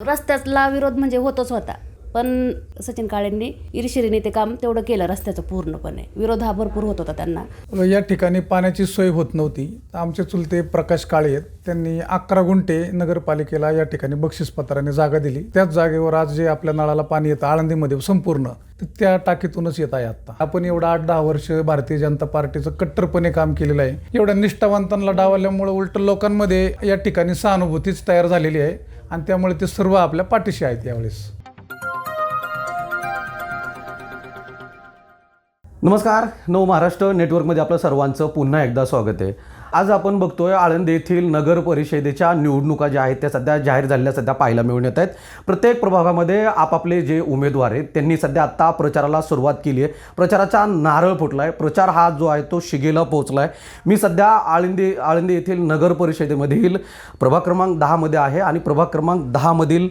रस्त्यातला विरोध म्हणजे होतच होता. पण सचिन काळेंनी इरिशिरीने ते काम तेवढं केलं रस्त्याचं पूर्णपणे. विरोध हा भरपूर होत होता त्यांना. या ठिकाणी पाण्याची सोय होत नव्हती. आमचे चुलते प्रकाश काळे आहेत. त्यांनी अकरा गुंठे नगरपालिकेला या ठिकाणी बक्षीसपत्राने जागा दिली. त्याच जागेवर आज जे आपल्या नळाला पाणी येतं आळंदीमध्ये संपूर्ण त्या टाकीतूनच येत आहे आता आपण एवढं आठ दहा वर्ष भारतीय जनता पार्टीचं कट्टरपणे काम केलेलं आहे. एवढ्या निष्ठावंतांना डावल्यामुळे उलट लोकांमध्ये या ठिकाणी सहानुभूतीच तयार झालेली आहे. आणि त्यामुळे ते सर्व आपल्या पाठीशी आहेत यावेळेस. नमस्कार. नव महाराष्ट्र नेटवर्कमध्ये आपलं सर्वांचं पुन्हा एकदा स्वागत आहे. आज आपण बघतोय आळंद येथील नगर परिषदेच्या निवडणुका ज्या आहेत त्या सध्या जाहीर झालेल्या सध्या पाहायला मिळून येत आहेत. प्रत्येक प्रभागामध्ये आपापले जे उमेदवार आहेत त्यांनी सध्या आत्ता प्रचाराला सुरुवात केली आहे. प्रचाराचा नारळ फुटला आहे प्रचार हा जो आहे तो शिगेला पोहोचला आहे मी सध्या आळंदी आळंदी येथील नगर परिषदेमधील प्रभाग क्रमांक दहामध्ये आहे आणि प्रभाग क्रमांक दहामधील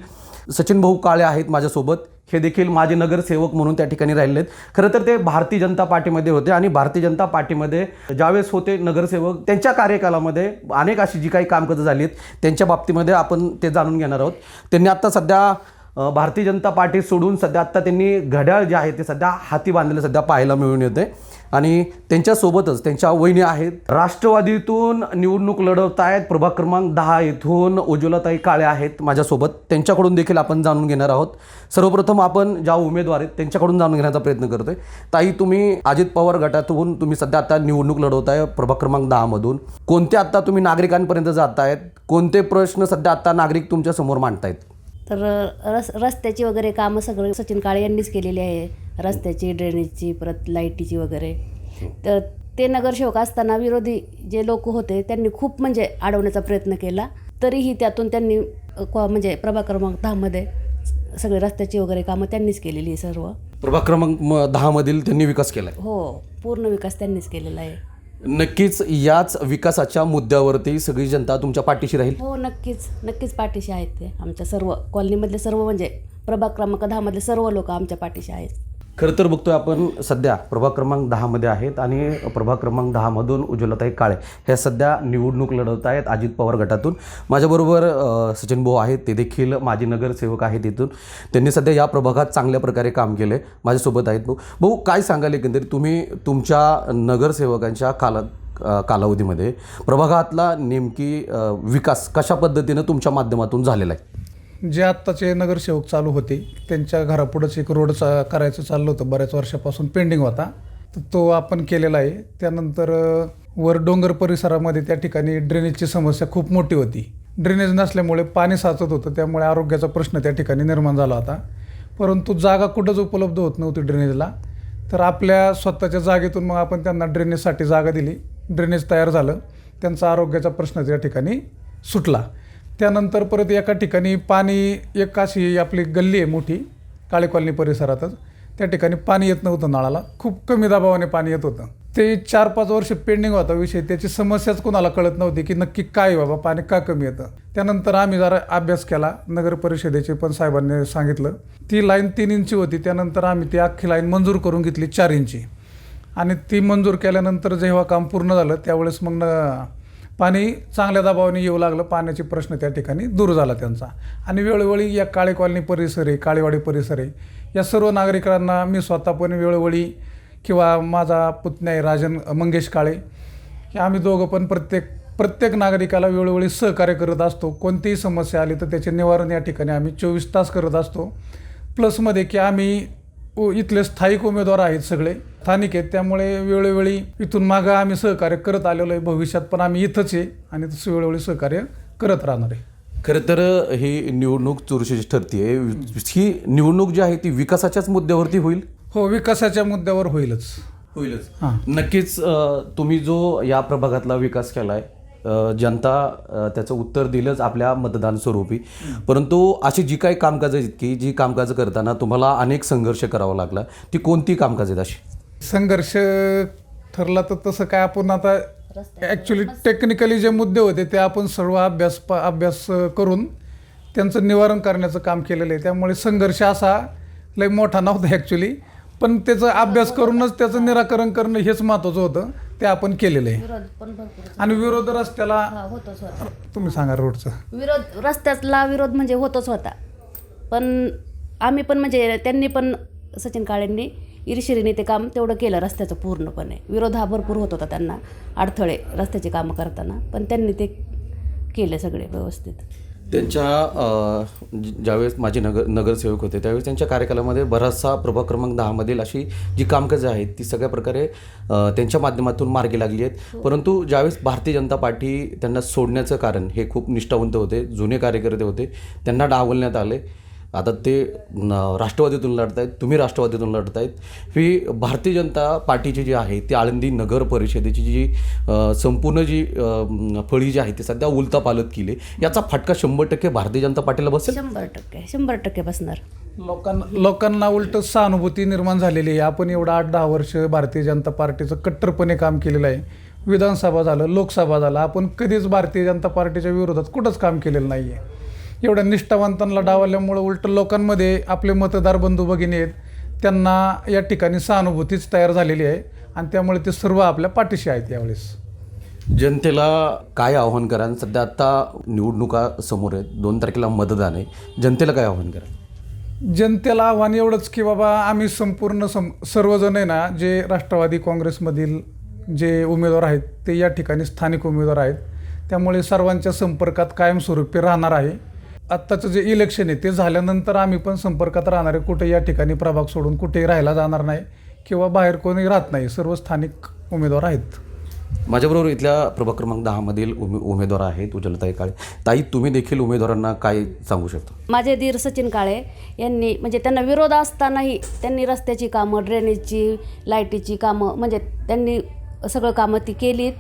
सचिन भाऊ काळे आहेत माझ्यासोबत. हे देखील माझे नगरसेवक म्हणून त्या ठिकाणी राहिले आहेत खरं तर ते भारतीय जनता पार्टीमध्ये होते आणि भारतीय जनता पार्टीमध्ये ज्यावेळेस होते नगरसेवक त्यांच्या कार्यकालामध्ये अनेक अशी जी काही कामकाजं झाली आहेत त्यांच्या बाबतीमध्ये आपण ते जाणून घेणार आहोत. त्यांनी आत्ता सध्या भारतीय जनता पार्टी सोडून सध्या आत्ता त्यांनी घड्याळ जे आहे ते सध्या हाती बांधलेलं सध्या पाहायला मिळून येते आणि त्यांच्यासोबतच त्यांच्या वहिनी आहेत. राष्ट्रवादीतून निवडणूक लढवत आहेत. प्रभाग क्रमांक दहा येथून उज्ज्वलाताई काळे आहेत माझ्यासोबत. त्यांच्याकडून देखील आपण जाणून घेणार आहोत. सर्वप्रथम आपण ज्या उमेदवार आहेत त्यांच्याकडून जाणून घेण्याचा प्रयत्न करतोय. ताई तुम्ही अजित पवार गटातून तुम्ही सध्या आता निवडणूक लढवताय प्रभाग क्रमांक दहामधून कोणते आत्ता तुम्ही नागरिकांपर्यंत जात आहेत कोणते प्रश्न सध्या आत्ता नागरिक तुमच्यासमोर मांडतायत? तर रस रस्त्याची वगैरे कामं सगळे सचिन काळे यांनीच केलेली आहे. रस्त्याची ड्रेनेजची परत लाईटीची वगैरे. तर ते नगरसेवक असताना विरोधी जे लोक होते त्यांनी खूप म्हणजे अडवण्याचा प्रयत्न केला. तरीही त्यातून त्यांनी म्हणजे प्रभाग क्रमांक दहामध्ये सगळे रस्त्याची वगैरे कामं त्यांनीच केलेली आहे सर्व. प्रभाग क्रमांक दहामधील त्यांनी विकास केलाय. हो पूर्ण विकास त्यांनीच केलेला आहे. नक्कीच याच विकासाच्या मुद्द्यावरती सगळी जनता तुमच्या पाठीशी राहील? हो नक्कीच. नक्कीच पाठीशी आहेत ते आमच्या सर्व कॉलनीमधले सर्व म्हणजे प्रभाग क्रमांक दहामधले सर्व लोक आमच्या पाठीशी आहेत. खरं तर बघतोय आपण सध्या प्रभाग क्रमांक दहामध्ये आहेत आणि प्रभाग क्रमांक दहामधून उज्ज्वलताई काळे हे सध्या निवडणूक लढवत आहेत अजित पवार गटातून. माझ्याबरोबर सचिन भाऊ आहेत. ते देखील माजी नगरसेवक आहेत इथून. त्यांनी सध्या या प्रभागात चांगल्या प्रकारे काम केले माझ्यासोबत आहेत भाऊ. भाऊ काय सांगाल एकंदरीत? तुम्ही तुमच्या नगरसेवकांच्या काला कालावधीमध्ये प्रभागातला नेमकी विकास कशा पद्धतीनं तुमच्या माध्यमातून झालेला आहे? जे आत्ताचे नगरसेवक चालू होते त्यांच्या घरापुढंच एक रोड चा करायचं चाललं होतं बऱ्याच वर्षापासून पेंडिंग होता. तर तो आपण केलेला आहे. त्यानंतर वर डोंगर परिसरामध्ये त्या ठिकाणी ड्रेनेजची समस्या खूप मोठी होती. ड्रेनेज नसल्यामुळे पाणी साचत होतं त्यामुळे आरोग्याचा प्रश्न त्या ठिकाणी निर्माण झाला होता. परंतु जागा कुठंच उपलब्ध होत नव्हती ड्रेनेजला तर आपल्या स्वतःच्या जागेतून मग आपण त्यांना ड्रेनेजसाठी जागा दिली. ड्रेनेज तयार झालं. त्यांचा आरोग्याचा प्रश्न त्या ठिकाणी सुटला. त्यानंतर परत एका ठिकाणी पाणी एक अशी आपली गल्ली आहे मोठी काळे कॉलनी परिसरातच. त्या ठिकाणी पाणी येत नव्हतं नळाला. खूप कमी दबावाने पाणी येत होतं. ते चार पाच वर्ष पेंडिंग होता विषय. त्याची समस्याच कोणाला कळत नव्हती की नक्की काय आहे बाबा पाणी का कमी येतं. त्यानंतर आम्ही जरा अभ्यास केला नगर परिषदेचे पण साहेबांनी सांगितलं. ती लाईन तीन इंची होती. त्यानंतर आम्ही ती अख्खी लाईन मंजूर करून घेतली चार इंची. आणि ती मंजूर केल्यानंतर जेव्हा काम पूर्ण झालं त्यावेळेस मग पाणी चांगल्या दबावाने येऊ लागलं पाण्याचे प्रश्न त्या ठिकाणी दूर झाला त्यांचा. आणि वेळोवेळी या काळे कॉलनी परिसर आहे काळेवाडी परिसर आहे या सर्व नागरिकांना मी स्वतः पण वेळोवेळी किंवा माझा पुतण्या आहे राजन मंगेश काळे हे आम्ही दोघं पण प्रत्येक प्रत्येक नागरिकाला वेळोवेळी सहकार्य करत असतो. कोणतीही समस्या आली तर त्याचे निवारण या ठिकाणी आम्ही चोवीस तास करत असतो. प्लसमध्ये की आम्ही इथले स्थायिक उमेदवार आहेत सगळे. स्थानिक आहेत त्यामुळे वेळोवेळी इथून मागं आम्ही सहकार्य करत आलेलो आहे. भविष्यात पण आम्ही इथंच आहे आणि तसं वेळोवेळी सहकार्य करत राहणार आहे. खरं तर ही निवडणूक चुरशीची ठरते ही निवडणूक जी आहे ती विकासाच्याच मुद्द्यावरती होईल? हो विकासाच्या मुद्द्यावर होईलच. होईलच. हां. नक्कीच अ, तुम्ही जो या प्रभागातला विकास केलाय अ, जनता अ, त्याचं उत्तर दिलंच आपल्या मतदान स्वरूपी. परंतु अशी जी काही कामकाजं आहेत की जी कामकाजं करताना तुम्हाला अनेक संघर्ष करावा लागला ती कोणती कामकाज आहेत अशी? संघर्ष ठरला तर तसं काय आपण आता ॲक्च्युली टेक्निकली जे मुद्दे होते ते आपण सर्व अभ्यास प अभ्यास करून त्यांचं निवारण करण्याचं काम केलेलं आहे. त्यामुळे संघर्ष असा लय मोठा नव्हता ॲक्च्युली पण त्याचा अभ्यास करूनच त्याचं निराकरण करणं हेच महत्त्वाचं होतं. ते आपण केलेलं आहे. विरोध पण भरपूर आणि विरोध रस्त्याला हा होतच होता. तुम्ही सांगा रोडचं. विरोध रस्त्यातला विरोध म्हणजे होतच होता. पण आम्ही पण म्हणजे त्यांनी पण सचिन काळेंनी इरिशिरीने ते काम तेवढं केलं रस्त्याचं पूर्णपणे. विरोध हा भरपूर होत होता त्यांना अडथळे रस्त्याची कामं करताना पण त्यांनी ते केले सगळे व्यवस्थित. त्यांच्या ज्यावेळेस माझे नगर नगरसेवक होते त्यावेळेस त्यांच्या कार्यकालामध्ये बराचसा प्रभाग क्रमांक दहामधील अशी जी कामकाजं आहेत ती सगळ्या प्रकारे त्यांच्या माध्यमातून मार्गी लागली आहेत. परंतु ज्यावेळेस भारतीय जनता पार्टी त्यांना सोडण्याचं कारण हे खूप निष्ठावंत होते जुने कार्यकर्ते होते त्यांना डावलण्यात आले. आता ते राष्ट्रवादीतून लढत आहेत तुम्ही राष्ट्रवादीतून लढत आहेत ही भारतीय जनता पार्टीची जी आहे ती आळंदी नगर परिषदेची जी संपूर्ण जी फळी जी आहे ती सध्या उलता पालत केली. याचा फटका शंभर टक्के भारतीय जनता पार्टीला बसेल? शंभर टक्के शंभर टक्के बसणार. लोकांना लोकांना उलट सहानुभूती निर्माण झालेली आहे. आपण एवढं आठ दहा वर्ष भारतीय जनता पार्टीचं कट्टरपणे काम केलेलं आहे. विधानसभा झालं लोकसभा झालं. आपण कधीच भारतीय जनता पार्टीच्या विरोधात कुठंच काम केलेलं नाही आहे एवढ्या निष्ठावंतांना डावल्यामुळं उलट लोकांमध्ये आपले मतदार बंधू भगिनी आहेत त्यांना या ठिकाणी सहानुभूतीच तयार झालेली आहे आणि त्यामुळे ते सर्व आपल्या पाठीशी आहेत यावेळेस. जनतेला काय आव्हान करा? सध्या आता निवडणुका समोर आहेत दोन तारखेला मतदान आहे. जनतेला काय आव्हान करा? जनतेला आव्हान एवढंच की बाबा आम्ही संपूर्ण सम सर्वजण आहे ना जे राष्ट्रवादी काँग्रेसमधील जे उमेदवार आहेत ते या ठिकाणी स्थानिक उमेदवार आहेत. त्यामुळे सर्वांच्या संपर्कात कायमस्वरूपी राहणार आहे. आत्ताचं जे इलेक्शन आहे ते झाल्यानंतर आम्ही पण संपर्कात राहणार आहे कुठे या ठिकाणी प्रभाग सोडून कुठेही राहायला जाणार नाही किंवा बाहेर कोणी राहत नाही सर्व स्थानिक उमेदवार आहेत. माझ्याबरोबर इथल्या प्रभाग क्रमांक दहामधील उमे उमेदवार आहेत उज्ज्वलताई काळे. ताई तुम्ही देखील उमेदवारांना काय सांगू शकता? माझे धीर सचिन काळे यांनी म्हणजे त्यांना विरोध असतानाही त्यांनी रस्त्याची कामं ड्रेनेजची लाईटीची कामं म्हणजे त्यांनी सगळं कामं ती केलीत.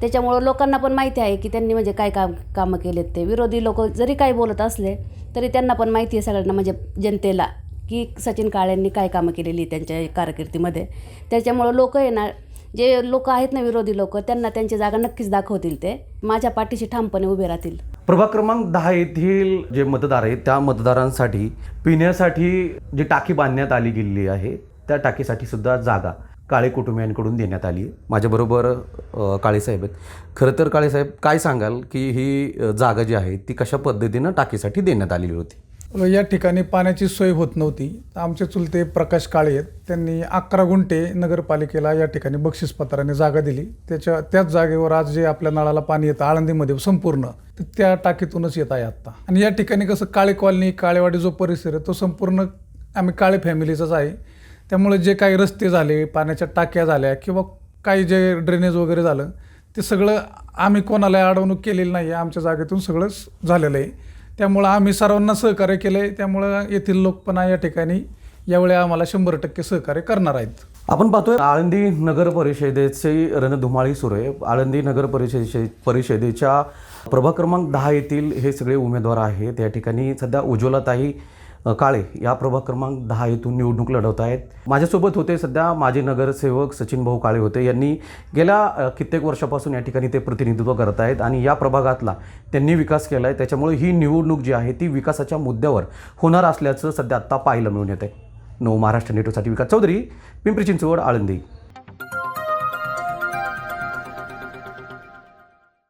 त्याच्यामुळं लोकांना पण माहिती आहे की त्यांनी म्हणजे काय काम कामं केलेत ते. विरोधी लोक जरी काही बोलत असले तरी त्यांना पण माहिती आहे सगळ्यांना म्हणजे जनतेला की सचिन काळेंनी काय कामं केलेली त्यांच्या कारकिर्दीमध्ये. त्याच्यामुळं लोक आहे ना जे लोक आहेत ना विरोधी लोक त्यांना त्यांची जागा नक्कीच दाखवतील ते. माझ्या पाठीशी ठामपणे उभे राहतील. प्रभाग क्रमांक दहा येथील जे मतदार आहेत त्या मतदारांसाठी पिण्यासाठी जी टाकी बांधण्यात आली गेलेली आहे त्या टाकीसाठी सुद्धा जागा काळे कुटुंबियांकडून देण्यात आली आहे. माझ्याबरोबर काळेसाहेब आहेत. खरं तर काळेसाहेब काय सांगाल की ही जागा जी आहे ती कशा पद्धतीनं टाकीसाठी देण्यात आलेली होती? या ठिकाणी पाण्याची सोय होत नव्हती. आमचे चुलते प्रकाश काळे आहेत. त्यांनी अकरा गुंठे नगरपालिकेला या ठिकाणी बक्षीसपत्राने जागा दिली. त्याच्या त्याच जागेवर आज जे आपल्या नळाला पाणी येतं आळंदीमध्ये संपूर्ण तर त्या टाकीतूनच येत आहे आत्ता. आणि या ठिकाणी कसं काळे कॉलनी काळेवाडी जो परिसर आहे तो संपूर्ण आम्ही काळे फॅमिलीचाच आहे. त्यामुळे जे काही रस्ते झाले पाण्याच्या टाक्या झाल्या किंवा काही जे ड्रेनेज वगैरे झालं ते सगळं आम्ही कोणाला अडवणूक केलेली नाही आहे आमच्या जागेतून सगळंच झालेलं आहे. त्यामुळं आम्ही सर्वांना सहकार्य केलं आहे त्यामुळं येथील लोकपणा या ठिकाणी यावेळी आम्हाला शंभर टक्के सहकार्य करणार आहेत. आपण पाहतोय आळंदी नगर परिषदेची रणधुमाळी सुरू आहे. आळंदी नगर परिषदे परिषदेच्या प्रभाग क्रमांक दहा येथील हे सगळे उमेदवार आहेत. या ठिकाणी सध्या उज्ज्वलाताई काळे या प्रभाग क्रमांक दहा येथून निवडणूक लढवत आहेत. माझ्यासोबत होते सध्या माजी नगरसेवक सचिन भाऊ काळे होते. यांनी गेल्या कित्येक वर्षापासून या ठिकाणी ते प्रतिनिधित्व करत आहेत आणि या प्रभागातला त्यांनी विकास केला आहे त्याच्यामुळे ही निवडणूक जी आहे ती विकासाच्या मुद्द्यावर होणार असल्याचं सध्या आत्ता पाहायला मिळून येत आहे नऊ महाराष्ट्र नेटवर्कसाठी विकास चौधरी पिंपरी चिंचवड आळंदी.